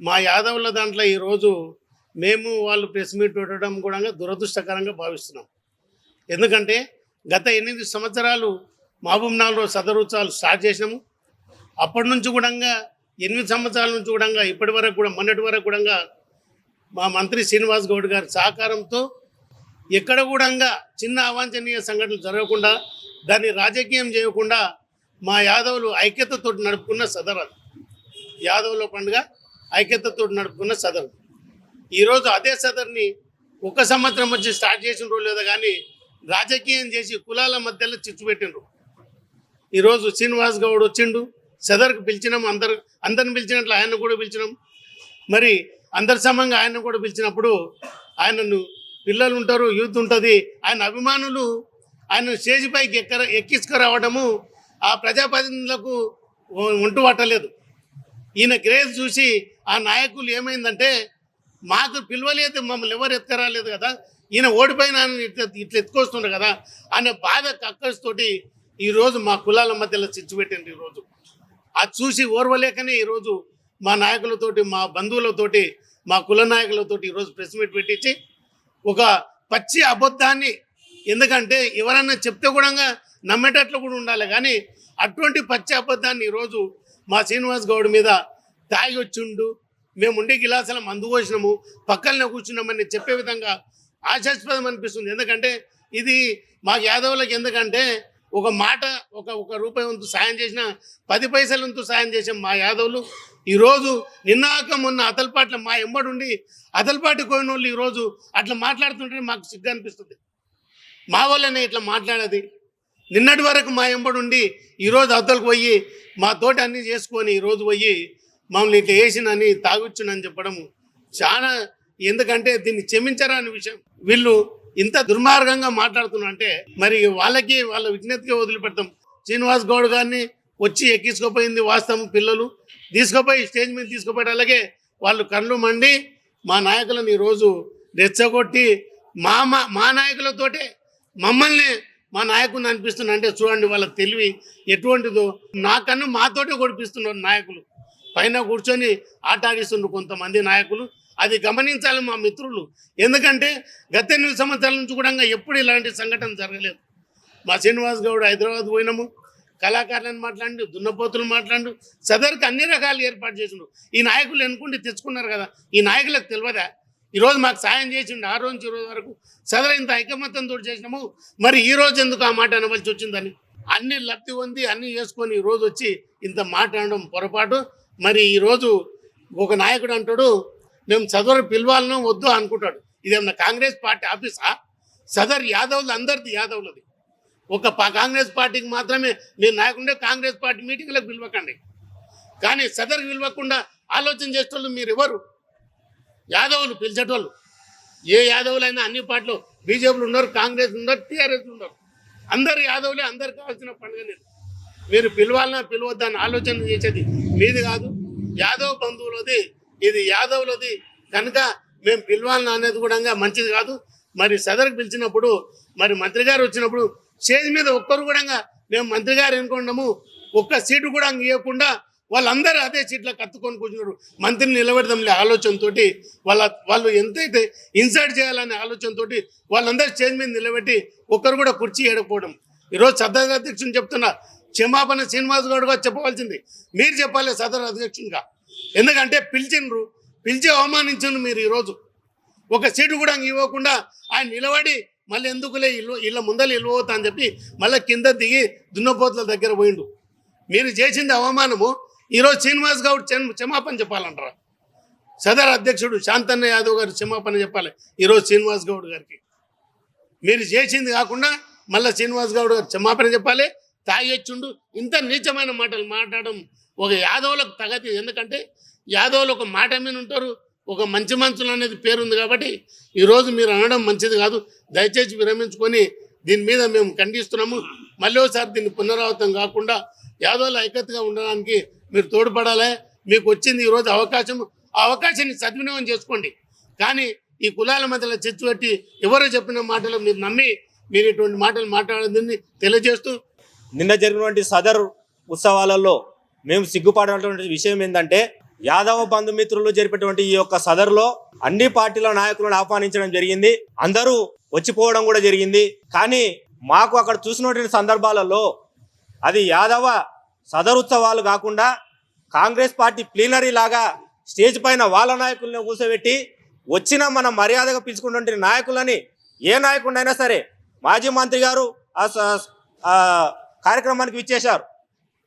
మా యాదవుల దాంట్లో ఈరోజు మేము వాళ్ళు ప్రెస్ మీట్ పెట్టడం కూడా దురదృష్టకరంగా భావిస్తున్నాం. ఎందుకంటే గత ఎనిమిది సంవత్సరాలు మహబూబ్నగర్లో సదరుత్సవాలు స్టార్ట్ చేసినాము. అప్పటి నుంచి కూడా ఎనిమిది సంవత్సరాల నుంచి కూడా ఇప్పటి వరకు కూడా మొన్నటి వరకు కూడా మా మంత్రి శ్రీనివాస్ గౌడ్ గారి సహకారంతో ఎక్కడ కూడా చిన్న అవాంఛనీయ సంఘటనలు జరగకుండా దాన్ని రాజకీయం చేయకుండా మా యాదవులు ఐక్యతతో నడుపుకున్న సదరాలు యాదవుల పండుగ ఐక్యతతో నడుపుకున్న సదర్. ఈరోజు అదే సదర్ని ఒక సంవత్సరం వచ్చి స్టార్ట్ చేసిన రోజు లేదా కానీ రాజకీయం చేసి కులాల మధ్యలో చిచ్చు పెట్టిండ్రు. ఈరోజు శ్రీనివాస్ గౌడ్ వచ్చిండు సదర్కి పిలిచినాం అందరు అందరిని పిలిచినట్లు ఆయన కూడా పిలిచినాం. మరి అందరి సమంగా ఆయన కూడా పిలిచినప్పుడు ఆయనను పిల్లలు ఉంటారు యూత్ ఉంటుంది ఆయన అభిమానులు ఆయన స్టేజ్ పైకి ఎక్క ఎక్కించుకురావడము ఆ ప్రజాప్రతినిధులకు ఒంటు పట్టలేదు ఈయన క్రేజ్ చూసి ఆ నాయకులు ఏమైందంటే మాకు పిలవలేదు మమ్మల్ని ఎవరు ఎత్తుకరాలేదు కదా. ఈయన ఓడిపోయిన ఆయన ఇట్లా ఇట్లా ఎత్తుకొస్తుండ్రు కదా. అనే బాధ కక్కస్తోటి ఈరోజు మా కులాల మధ్యలో చిచ్చు పెట్టిండ్రు ఈరోజు. అది చూసి ఓర్వలేకనే ఈరోజు మా నాయకులతోటి మా బంధువులతోటి మా కుల నాయకులతోటి ఈరోజు ప్రెస్ మీట్ పెట్టించి ఒక పచ్చి అబద్ధాన్ని ఎందుకంటే ఎవరన్నా చెప్తే కూడా నమ్మేటట్లు కూడా ఉండాలి. కానీ అటువంటి పచ్చి అబద్ధాన్ని ఈరోజు మా శ్రీనివాస్ గౌడ్ మీద తాగి వచ్చిండు. మేము ఉండే గిలాసాల మందు పోసినాము పక్కనే కూర్చున్నామని చెప్పే విధంగా ఆశాస్పదం అనిపిస్తుంది. ఎందుకంటే ఇది మా యాదవులకు ఎందుకంటే ఒక మాట ఒక ఒక రూపాయి వంతు సాయం చేసిన పది పైసల వంతు సాయం చేసాం మా యాదవులు. ఈరోజు నిన్నాక మొన్న అతలపాట్ల మా ఎంబడి ఉండి అతలపాటి కోయిన వాళ్ళు ఈరోజు అట్లా మాట్లాడుతుంటే మాకు సిగ్గు అనిపిస్తుంది. మా వాళ్ళనే ఇట్లా మాట్లాడేది. నిన్నటి వరకు మా ఎంబడి ఉండి ఈరోజు అవతలకు పోయి మా తోటి అన్నీ చేసుకొని ఈరోజు పోయి మమ్మల్ని ఇట్లా వేసినని తాగొచ్చునని చెప్పడం చాలా ఎందుకంటే దీన్ని క్షమించరా అనే విషయం. వీళ్ళు ఇంత దుర్మార్గంగా మాట్లాడుతున్నా అంటే మరి వాళ్ళకి వాళ్ళ విజ్ఞతకి వదిలిపెడతాం. శ్రీనివాస్ గౌడ్ గారిని వచ్చి ఎక్కించుకోపోయింది వాస్తవం పిల్లలు. తీసుకుపోయి స్టేజ్ మీద తీసుకుపోయి అలాగే వాళ్ళు కళ్ళు మండి మా నాయకులను ఈరోజు రెచ్చగొట్టి మా మా మా నాయకులతోటే మమ్మల్ని మా నాయకుని అనిపిస్తున్నా అంటే చూడండి వాళ్ళ తెలివి ఎటువంటిదో. నాకన్నా మాతోటే గొడిపిస్తున్నారు నాయకులు. పైన కూర్చొని ఆట ఆడిస్తున్నారు కొంతమంది నాయకులు. అది గమనించాలి మా మిత్రులు. ఎందుకంటే గత ఎనిమిది సంవత్సరాల నుంచి కూడా ఎప్పుడు ఇలాంటి సంఘటన జరగలేదు. మా శ్రీనివాస్ గౌడ్ హైదరాబాద్ పోయినాము. కళాకారులను మాట్లాడి దున్నపోతులు మాట్లాడు సదరికి అన్ని రకాలు ఏర్పాటు చేసిండు. ఈ నాయకులు ఎన్నుకుంటే తెచ్చుకున్నారు కదా. ఈ నాయకులకు తెలియదా? ఈరోజు మాకు సాయం చేసిండు ఆ రోజు ఈ రోజు వరకు సదరు ఇంత ఐకమత్యంతో చేసినాము. మరి ఈ రోజు ఎందుకు ఆ మాట అనవలసి వచ్చిందని? అన్ని లబ్ధి ఉంది అన్ని చేసుకొని ఈ రోజు వచ్చి ఇంత మాట్లాడడం పొరపాటు. మరి ఈరోజు ఒక నాయకుడు అంటాడు మేము సదరు పిలవాలను వద్దు అనుకుంటాడు. ఇదేమన్నా కాంగ్రెస్ పార్టీ ఆఫీసా? సదర్ యాదవ్లు అందరిది యాదవ్లది. ఒక పా- కాంగ్రెస్ పార్టీకి మాత్రమే మీరు నాయకుండే కాంగ్రెస్ పార్టీ మీటింగ్లకు పిలవకండి. కానీ సదర్ పిలవకుండా ఆలోచన చేసేటోళ్ళు మీరు ఎవరు యాదవులు పిలిచేటోళ్ళు. ఏ యాదవులైనా అన్ని పార్టీలు బీజేపీలు ఉన్నారు కాంగ్రెస్ ఉన్నారు టీఆర్ఎస్ ఉన్నారు. అందరు యాదవులే అందరు కావాల్సిన పండుగ నేను మీరు పిలవాలన్నా పిలవద్దని ఆలోచన చేసేది మీది కాదు. యాదవ్ బంధువులది ఇది యాదవులది. కనుక మేము పిలవాలన్నా అనేది కూడా మంచిది కాదు. మరి సదర్కి పిలిచినప్పుడు మరి మంత్రి గారు వచ్చినప్పుడు స్టేజ్ మీద ఒక్కరు కూడా మేము మంత్రి గారు ఎన్నుకున్నాము ఒక్క సీటు కూడా ఇవ్వకుండా వాళ్ళందరూ అదే సీట్లో కత్తుకొని కూర్చున్నారు. మంత్రిని నిలబెడదాంలే ఆలోచనతోటి వాళ్ళ వాళ్ళు ఎంతైతే ఇన్సర్ట్ చేయాలనే ఆలోచనతోటి వాళ్ళందరూ స్టేజ్ మీద నిలబెట్టి ఒక్కరు కూడా కుర్చీ ఏడకపోవడం. ఈరోజు సదర్ అధ్యక్షుని చెప్తున్నా క్షమాపణ శ్రీనివాస్ గౌడ్ గారు చెప్పవలసింది. మీరు చెప్పాలి సదర్ అధ్యక్షునిగా. ఎందుకంటే పిలిచిండ్రు పిలిచి అవమానించను మీరు ఈరోజు. ఒక సీటు కూడా ఇవ్వకుండా ఆయన నిలబడి మళ్ళీ ఎందుకులే ఇల్లు ఇళ్ళ ముందర ఇల్లుపోతా అని చెప్పి మళ్ళీ కింద దిగి దున్నపోతుల దగ్గర పోయిండు. మీరు చేసింది అవమానము ఈరోజు శ్రీనివాస్ గౌడ్ క్షమాపణ చెప్పాలంటారా? సదర్ అధ్యక్షుడు శాంతన్న యాదవ్ గారు క్షమాపణ చెప్పాలి ఈరోజు శ్రీనివాస్ గౌడ్ గారికి. మీరు చేసింది కాకుండా మళ్ళీ శ్రీనివాస్ గౌడ్ గారు క్షమాపణ చెప్పాలి. తాగేచ్చుండు. ఇంత నీచమైన మాటలు మాట్లాడడం ఒక యాదవులకు తగతి. ఎందుకంటే యాదవులు ఒక మాట మీద ఉంటారు. ఒక మంచి మనుషులు అనేది పేరుంది కాబట్టి ఈరోజు మీరు అనడం మంచిది కాదు. దయచేసి విరమించుకొని దీని మీద మేము ఖండిస్తున్నాము. మళ్ళీ ఒకసారి దీన్ని పునరావృతం కాకుండా యాదవులు ఐక్యతగా ఉండడానికి మీరు తోడ్పడాలి? మీకు వచ్చింది ఈరోజు అవకాశం. ఆ అవకాశాన్ని సద్వినియోగం చేసుకోండి. కానీ ఈ కులాల మధ్యలో చర్చ పెట్టి ఎవరో చెప్పిన మాటలు మీరు నమ్మి మీరు ఇటువంటి మాటలు మాట్లాడదని తెలియజేస్తూ నిన్న జరిగినటువంటి సదర్ ఉత్సవాలలో మేము సిగ్గుపడినటువంటి విషయం ఏంటంటే యాదవ బంధుమిత్రులు జరిపేటువంటి ఈ యొక్క సదరులో అన్ని పార్టీల నాయకులను ఆహ్వానించడం జరిగింది. అందరూ వచ్చిపోవడం కూడా జరిగింది. కానీ మాకు అక్కడ చూసినటువంటి సందర్భాలలో అది యాదవ సదరుత్సవాలు కాకుండా కాంగ్రెస్ పార్టీ ప్లీనరీ లాగా స్టేజ్ పైన వాళ్ళ నాయకులను కూర్చోబెట్టి వచ్చిన మన మర్యాదగా పిలుచుకున్నటువంటి నాయకులని ఏ నాయకుడైనా సరే మాజీ మంత్రి గారు ఆ స- కార్యక్రమానికి విచ్చేశారు.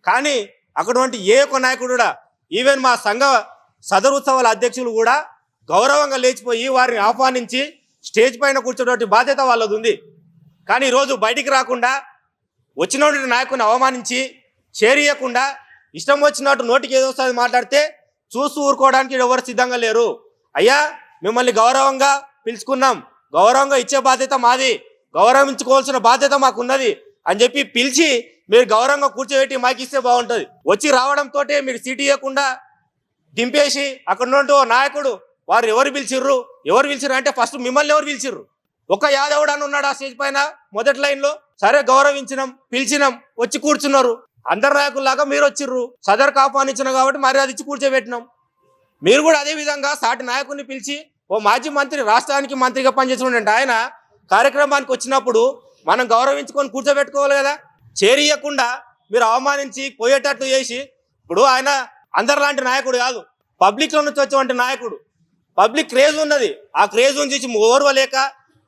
కానీ అటువంటి ఏ ఒక్క నాయకుడు కూడా ఈవెన్ మా సంఘ సదరు ఉత్సవాల అధ్యక్షులు కూడా గౌరవంగా లేచిపోయి వారిని ఆహ్వానించి స్టేజ్ పైన కూర్చున్నటువంటి బాధ్యత వాళ్ళది ఉంది. కానీ ఈరోజు బయటికి రాకుండా వచ్చినటువంటి నాయకుని అవమానించి చేరియకుండా ఇష్టం వచ్చినట్టు నోటికి ఏదో వస్తుంది మాట్లాడితే చూస్తూ ఊరుకోవడానికి ఎవరు సిద్ధంగా లేరు. అయ్యా మిమ్మల్ని గౌరవంగా పిలుచుకున్నాం. గౌరవంగా ఇచ్చే బాధ్యత మాది. గౌరవించుకోవాల్సిన బాధ్యత మాకున్నది అని చెప్పి పిలిచి మీరు గౌరవంగా కూర్చోబెట్టి మాకు ఇస్తే బాగుంటుంది. వచ్చి రావడంతో మీరు సీటు ఇవ్వకుండా దింపేసి అక్కడ నుండి ఓ నాయకుడు వారు ఎవరు పిలిచిర్రు? ఎవరు పిలిచిర్రు అంటే ఫస్ట్ మిమ్మల్ని ఎవరు పిలిచిర్రు? ఒక యాదవుడు అని ఉన్నాడు ఆ స్టేజ్ పైన మొదటి లైన్లో. సరే గౌరవించినాం పిలిచినాం వచ్చి కూర్చున్నారు. అందరు నాయకుల్లాగా మీరు వచ్చిర్రు సదర్ ఆహ్వానించిన కాబట్టి మర్యాద ఇచ్చి కూర్చోబెట్టినాం మీరు కూడా అదే విధంగా సాటి నాయకుడిని పిలిచి ఓ మాజీ మంత్రి రాష్ట్రానికి మంత్రిగా పనిచేసినటువంటి ఆయన కార్యక్రమానికి వచ్చినప్పుడు మనం గౌరవించుకొని కూర్చోబెట్టుకోవాలి కదా? చేరియకుండా మీరు అవమానించి పోయేటట్టు చేసి ఇప్పుడు ఆయన అందరిలాంటి నాయకుడు కాదు. పబ్లిక్లో నుంచి వచ్చేటువంటి నాయకుడు. పబ్లిక్ క్రేజ్ ఉన్నది. ఆ క్రేజ్ నుంచి ఓర్వలేక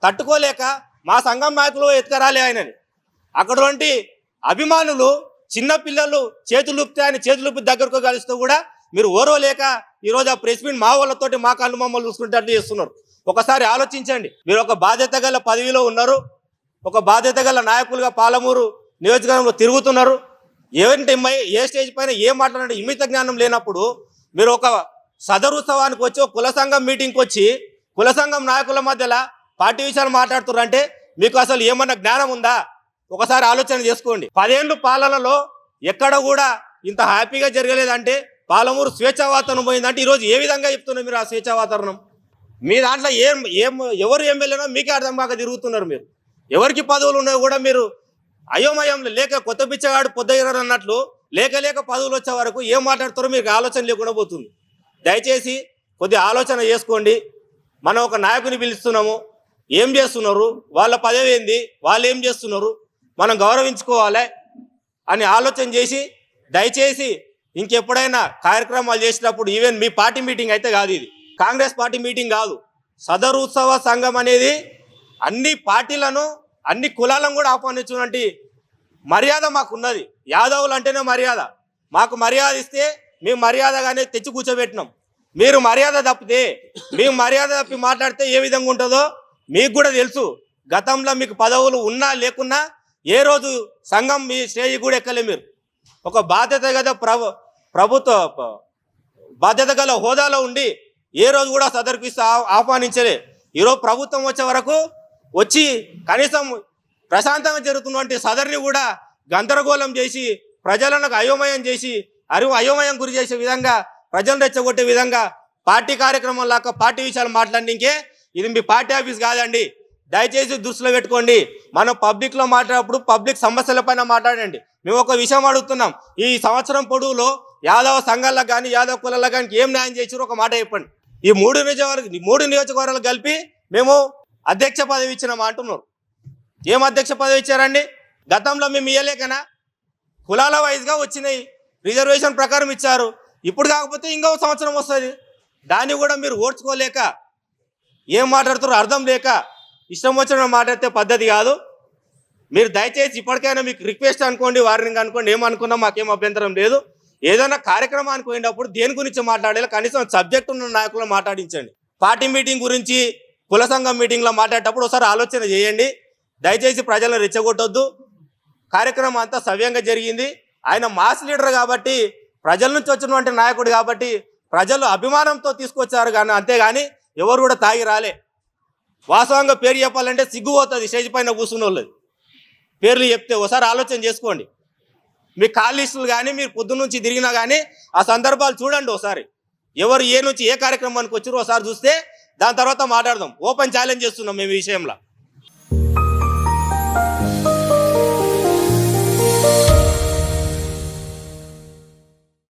తట్టుకోలేక మా సంఘం నాయకులు ఎత్తుకరాలి ఆయనని. అక్కడటువంటి అభిమానులు చిన్న పిల్లలు చేతులు ఊపితే ఆయన దగ్గరకు కలుస్తూ కూడా మీరు ఓర్వలేక ఈరోజు ఆ ప్రెస్ మీట్ మా వాళ్ళతోటి మా కళ్ళు మమ్మల్ని చూసుకుంటే చేస్తున్నారు. ఒకసారి ఆలోచించండి. మీరు ఒక బాధ్యత గల పదవిలో ఉన్నారు. ఒక బాధ్యత గల నాయకులుగా పాలమూరు నియోజకవర్గంలో తిరుగుతున్నారు. ఏంటి ఏ స్టేజ్ పైన ఏం మాట్లాడండి ఇమిత జ్ఞానం లేనప్పుడు మీరు ఒక సదరు ఉత్సవానికి వచ్చి ఒక కుల సంఘం మీటింగ్కి వచ్చి కుల సంఘం నాయకుల మధ్యలో పార్టీ విషయాలు మాట్లాడుతున్నారు అంటే మీకు అసలు ఏమన్నా జ్ఞానం ఉందా? ఒకసారి ఆలోచన చేసుకోండి. పదేళ్ళు పాలనలో ఎక్కడ కూడా ఇంత హ్యాపీగా జరగలేదంటే పాలమూరు స్వేచ్ఛా వాతావరణం పోయిందంటే ఈరోజు ఏ విధంగా చెప్తున్నారు మీరు ఆ స్వేచ్ఛ వాతావరణం మీ దాంట్లో ఏం ఏం ఎవరు ఎమ్మెల్యేనో మీకే అర్థం కాక తిరుగుతున్నారు మీరు. ఎవరికి పదవులు ఉన్నాయో కూడా మీరు అయోమయంలో లేక కొత్త పిచ్చగాడు పొద్దగిరారు అన్నట్లు లేక లేక పదవులు వచ్చే వరకు ఏం మాట్లాడతారో మీకు ఆలోచన లేకుండా పోతుంది. దయచేసి కొద్ది ఆలోచన చేసుకోండి. మనం ఒక నాయకుని పిలుస్తున్నాము. ఏం చేస్తున్నారు? వాళ్ళ పదవి ఏంది? వాళ్ళు ఏం చేస్తున్నారు? మనం గౌరవించుకోవాలి అని ఆలోచన చేసి దయచేసి ఇంకెప్పుడైనా కార్యక్రమాలు చేసినప్పుడు ఈవెన్ మీ పార్టీ మీటింగ్ అయితే కాదు ఇది. కాంగ్రెస్ పార్టీ మీటింగ్ కాదు. సదరు ఉత్సవ సంఘం అనేది అన్ని పార్టీలను అన్ని కులాలను కూడా ఆహ్వానించినటువంటి మర్యాద మాకున్నది. యాదవులు అంటేనే మర్యాద. మాకు మర్యాద ఇస్తే మేము మర్యాదగానే తెచ్చి కూర్చోబెట్టినాం. మీరు మర్యాద తప్పితే మేము మర్యాద తప్పి మాట్లాడితే ఏ విధంగా ఉంటుందో మీకు కూడా తెలుసు. గతంలో మీకు పదవులు ఉన్నా లేకున్నా ఏ రోజు సంఘం మీ స్టేజ్ కూడా ఎక్కలే మీరు? ఒక బాధ్యత గల ప్రభు ప్రభుత్వ బాధ్యత గల హోదాలో ఉండి ఏ రోజు కూడా సదర్పిస్తూ ఆహ్వానించలే. ఈరోజు ప్రభుత్వం వచ్చే వరకు వచ్చి కనీసం ప్రశాంతంగా జరుగుతున్నటువంటి సదర్ని కూడా గందరగోళం చేసి ప్రజలను అయోమయం చేసి అరివు అయోమయం గురి చేసే విధంగా ప్రజలను రెచ్చగొట్టే విధంగా పార్టీ కార్యక్రమం లాగా పార్టీ విషయాలు మాట్లాడడానికి ఇది మీ పార్టీ ఆఫీస్ కాదండి. దయచేసి దృష్టిలో పెట్టుకోండి. మనం పబ్లిక్లో మాట్లాడప్పుడు మాట్లాడేటప్పుడు పబ్లిక్ సమస్యల పైన మాట్లాడండి. మేము ఒక విషయం అడుగుతున్నాం. ఈ సంవత్సరం పొడవులో యాదవ సంఘాలకు కానీ యాదవ కులాలకు కానీ ఏం న్యాయం చేసారు ఒక మాట చెప్పండి. ఈ మూడు నియోజకవర్గ ఈ మూడు నియోజకవర్గాలు కలిపి మేము అధ్యక్ష పదవి ఇచ్చినామా అంటున్నారు. ఏం అధ్యక్ష పదవి ఇచ్చారండి? గతంలో మేము ఇయ్యలేకనా కులాల వైజ్గా వచ్చినాయి. రిజర్వేషన్ ప్రకారం ఇచ్చారు. ఇప్పుడు కాకపోతే ఇంకో సంవత్సరం వస్తుంది. దాన్ని కూడా మీరు ఓడ్చుకోలేక ఏం మాట్లాడుతారో అర్థం లేక ఇష్టం వచ్చిన మాట్లాడితే పద్ధతి కాదు. మీరు దయచేసి ఇప్పటికైనా మీకు రిక్వెస్ట్ అనుకోండి వారిని అనుకోండి ఏమనుకున్నా మాకేం అభ్యంతరం లేదు. ఏదైనా కార్యక్రమానికి పోయినప్పుడు దేని గురించి మాట్లాడాలి? కనీసం సబ్జెక్ట్ ఉన్న నాయకులు మాట్లాడించండి. పార్టీ మీటింగ్ గురించి కుల సంఘం మీటింగ్లో మాట్లాడేటప్పుడు ఒకసారి ఆలోచన చేయండి. దయచేసి ప్రజలను రెచ్చగొట్టొద్దు. కార్యక్రమం అంతా సవ్యంగా జరిగింది. ఆయన మాస్ లీడర్ కాబట్టి ప్రజల నుంచి వచ్చినటువంటి నాయకుడు కాబట్టి ప్రజలు అభిమానంతో తీసుకొచ్చారు కానీ అంతేగాని ఎవరు కూడా తాగి రాలే. వాస్తవంగా పేరు చెప్పాలంటే సిగ్గు పోతుంది స్టేజ్ పైన కూర్చున్న వాళ్ళది పేర్లు చెప్తే ఒకసారి ఆలోచన చేసుకోండి. మీ కాల్ లిస్టులు కానీ మీరు పొద్దు నుంచి తిరిగినా కానీ ఆ సందర్భాలు చూడండి ఒకసారి. ఎవరు ఏ నుంచి ఏ కార్యక్రమానికి వచ్చారో ఒకసారి చూస్తే దాని తర్వాత మాట్లాడదాం. ఓపెన్ ఛాలెంజ్ చేస్తున్నాం మేము ఈ విషయంలో.